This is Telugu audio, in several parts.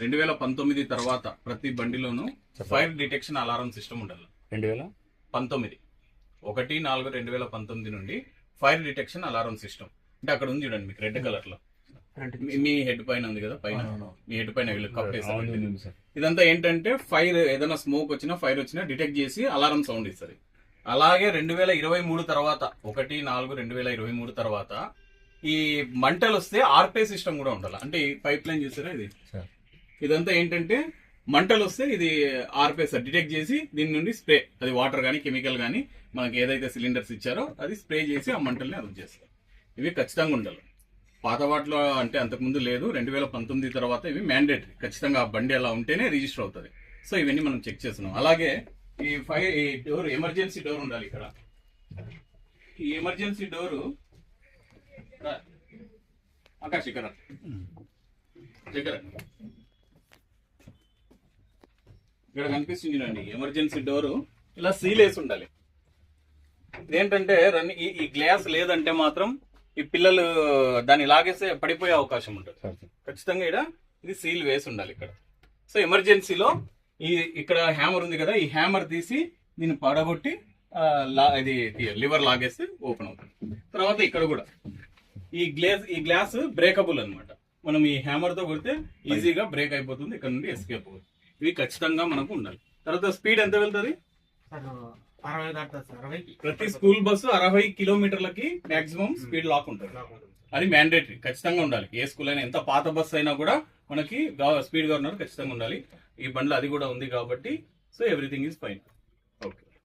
రెండు వేల పంతొమ్మిది తర్వాత ప్రతి బండిలోనూ ఫైర్ డిటెక్షన్ అలారం సిస్టమ్ ఉండాలి. రెండు వేల పంతొమ్మిది. ఒకటి నాలుగు రెండు వేల పంతొమ్మిది నుండి ఫైర్ డిటెక్షన్ అలారం సిస్టమ్. అంటే అక్కడ ఉంది చూడండి మీకు రెడ్ కలర్లో మీ- మీ హెడ్ పైన ఉంది కదా పైన? మీ హెడ్ పైన సార్. ఇదంతా ఏంటంటే ఫైర్ ఏదైనా స్మోక్ వచ్చినా ఫైర్ వచ్చినా డిటెక్ట్ చేసి అలారం సౌండ్ ఇస్తుంది. అలాగే రెండు వేల ఇరవై మూడు తర్వాత ఒకటి నాలుగు రెండు వేల ఇరవై మూడు తర్వాత ఈ మంటలు వస్తే ఆర్పే సిస్టమ్ కూడా ఉండాలి. అంటే ఈ పైప్ లైన్ చూసారా ఇది? సార్. ఇదంతా ఏంటంటే మంటలు వస్తే ఇది ఆర్పే డిటెక్ట్ చేసి దీని నుండి స్ప్రే అది వాటర్ కానీ కెమికల్ కానీ మనకి ఏదైతే సిలిండర్స్ ఇచ్చారో అది స్ప్రే చేసి ఆ మంటల్ని అదుపు చేస్తారు ఇవి ఖచ్చితంగా ఉండాలి. పాత వాటిలో అంటే అంతకుముందు లేదు. రెండు వేల పంతొమ్మిది తర్వాత ఇవి మ్యాండేటరీ ఖచ్చితంగా ఆ బండి అలా ఉంటేనే రిజిస్టర్ అవుతుంది. సో ఇవన్నీ మనం చెక్ చేస్తున్నాం. అలాగే ఈ ఫైర్ ఈ డోర్ ఎమర్జెన్సీ డోర్ ఉండాలి ఇక్కడ. ఈ ఎమర్జెన్సీ డోరు ఆకాశ్ ఇక్కడ ఇక్కడ. ఇక్కడ కనిపిస్తుంది చూడండి ఎమర్జెన్సీ డోరు ఇలా సీల్ వేసి ఉండాలి. ఏంటంటే రన్ ఈ ఈ గ్లాస్ లేదంటే మాత్రం ఈ పిల్లలు దాన్ని లాగేస్తే పడిపోయే అవకాశం ఉంటుంది. ఖచ్చితంగా ఇక్కడ ఇది సీల్ వేసి ఉండాలి ఇక్కడ. సో ఎమర్జెన్సీలో ఈ ఇక్కడ హ్యామర్ ఉంది కదా ఈ హ్యామర్ తీసి దీన్ని పడగొట్టి ఇది లివర్ లాగేస్తే ఓపెన్ అవుతుంది. తర్వాత ఇక్కడ కూడా ఈ గ్లాస్ ఈ గ్లాస్ బ్రేకబుల్ అన్నమాట. మనం ఈ హ్యామర్తో కొడితే ఈజీగా బ్రేక్ అయిపోతుంది ఇక్కడ నుండి ఎస్కేప్ అవుతుంది. ఇవి ఖచ్చితంగా మనకు ఉండాలి. తర్వాత స్పీడ్ ఎంత వెళ్తుంది? ప్రతి స్కూల్ బస్సు అరవై కిలోమీటర్లకి మాక్సిమం స్పీడ్ లాక్ ఉంటుంది. అది మ్యాండేటరీ ఖచ్చితంగా ఉండాలి. ఏ స్కూల్ అయినా ఎంత పాత బస్సు అయినా కూడా మనకి స్పీడ్ గవర్నర్ ఖచ్చితంగా ఉండాలి. ఈ బండ్లో అది కూడా ఉంది కాబట్టి so everything is fine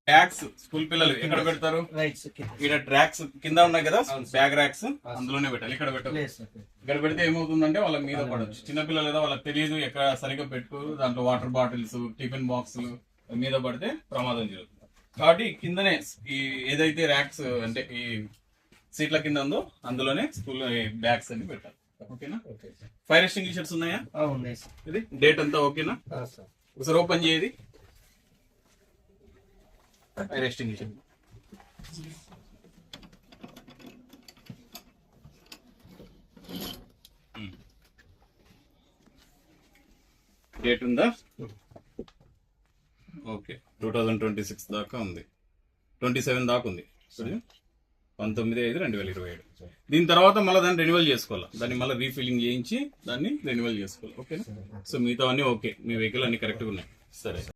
okay tracks school పిల్లలు ఎక్కడ పెడతారు? రైట్ ఇక్కడ ట్రాక్స్ కింద ఉన్నాయి కదా? బ్యాగ్ ర్యాక్స్ అందులోనే పెట్టాలి ఇక్కడ పెట్టాలి. లేదు ఇక్కడ పెడితే ఏమవుతుందంటే వాళ్ళ మీద పడవచ్చు చిన్నపిల్లలు కదా వాళ్ళకి తెలియదు ఎక్కడ సరిగ్గా పెట్టుకోరు. దాంట్లో వాటర్ బాటిల్స్ టిఫిన్ బాక్సులు మీద పడితే ప్రమాదం జరుగుతుంది. కాబట్టి కిందనే ఈ ఏదైతే ర్యాక్స్ అంటే ఈ సీట్ల కింద ఉందో అందులోనే స్కూల్ బ్యాగ్స్ అన్ని పెట్టాలి. ఓకేనా? ఫైర్ ఎక్స్టింగ్విషర్స్ ఉన్నాయా? ఇది? డేట్ అంతా ఓకేనా? సార్ ఒకసారి ఓపెన్ చేయది ఫైర్ ఎక్స్టింగ్విషర్ డేట్ ఉందా? Okay two thousand twenty six దాకా ఉంది. ట్వంటీ సెవెన్ దాకా ఉంది. సరే? పంతొమ్మిది ఐదు రెండు వేల ఇరవై ఏడు. దీని తర్వాత మళ్ళీ దాన్ని రెన్యువల్ చేసుకోవాలి? దాన్ని మళ్ళీ రీఫిల్లింగ్ చేయించి దాన్ని రెన్యువల్ చేసుకోవాలి. ఓకేనా సో మిగతా అన్నీ ఓకే మీ వెహికల్ అన్ని కరెక్ట్గా ఉన్నాయి. సరే.